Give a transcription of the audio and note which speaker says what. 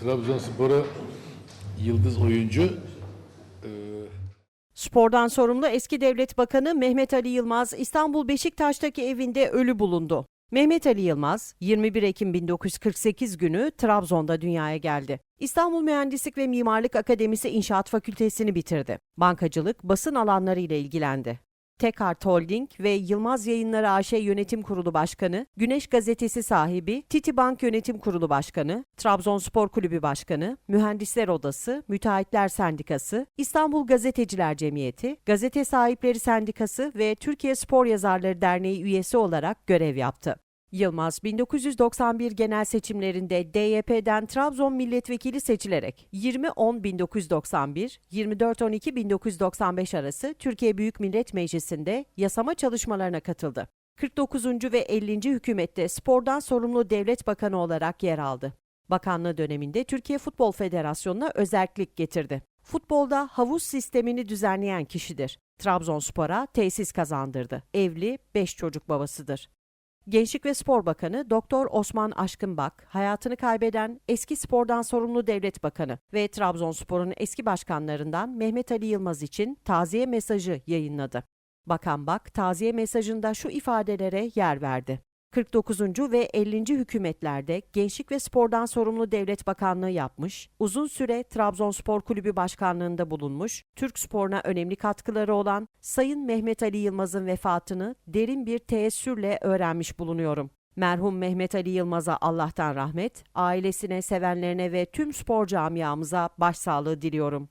Speaker 1: Trabzonspor'a yıldız oyuncu
Speaker 2: Spordan sorumlu eski devlet bakanı Mehmet Ali Yılmaz İstanbul Beşiktaş'taki evinde ölü bulundu. Mehmet Ali Yılmaz 21 Ekim 1948 günü Trabzon'da dünyaya geldi. İstanbul Mühendislik ve Mimarlık Akademisi İnşaat Fakültesini bitirdi. Bankacılık, basın alanları ile ilgilendi. Tekart Holding ve Yılmaz Yayınları AŞ Yönetim Kurulu Başkanı, Güneş Gazetesi sahibi, Titi Bank Yönetim Kurulu Başkanı, Trabzonspor Kulübü Başkanı, Mühendisler Odası, Müteahhitler Sendikası, İstanbul Gazeteciler Cemiyeti, Gazete Sahipleri Sendikası ve Türkiye Spor Yazarları Derneği üyesi olarak görev yaptı. Yılmaz 1991 genel seçimlerinde DYP'den Trabzon milletvekili seçilerek 20-10-1991, 24-12-1995 arası Türkiye Büyük Millet Meclisi'nde yasama çalışmalarına katıldı. 49. ve 50. hükümette spordan sorumlu devlet bakanı olarak yer aldı. Bakanlığı döneminde Türkiye Futbol Federasyonu'na özellik getirdi. Futbolda havuz sistemini düzenleyen kişidir. Trabzonspor'a tesis kazandırdı. Evli, 5 çocuk babasıdır. Gençlik ve Spor Bakanı Doktor Osman Aşkınbak, hayatını kaybeden eski spordan sorumlu devlet bakanı ve Trabzonspor'un eski başkanlarından Mehmet Ali Yılmaz için taziye mesajı yayınladı. Bakan Bak, taziye mesajında şu ifadelere yer verdi. 49. ve 50. hükümetlerde Gençlik ve Spordan sorumlu devlet bakanlığı yapmış, uzun süre Trabzonspor Kulübü başkanlığında bulunmuş, Türk sporuna önemli katkıları olan Sayın Mehmet Ali Yılmaz'ın vefatını derin bir teessürle öğrenmiş bulunuyorum. Merhum Mehmet Ali Yılmaz'a Allah'tan rahmet, ailesine, sevenlerine ve tüm spor camiamıza başsağlığı diliyorum.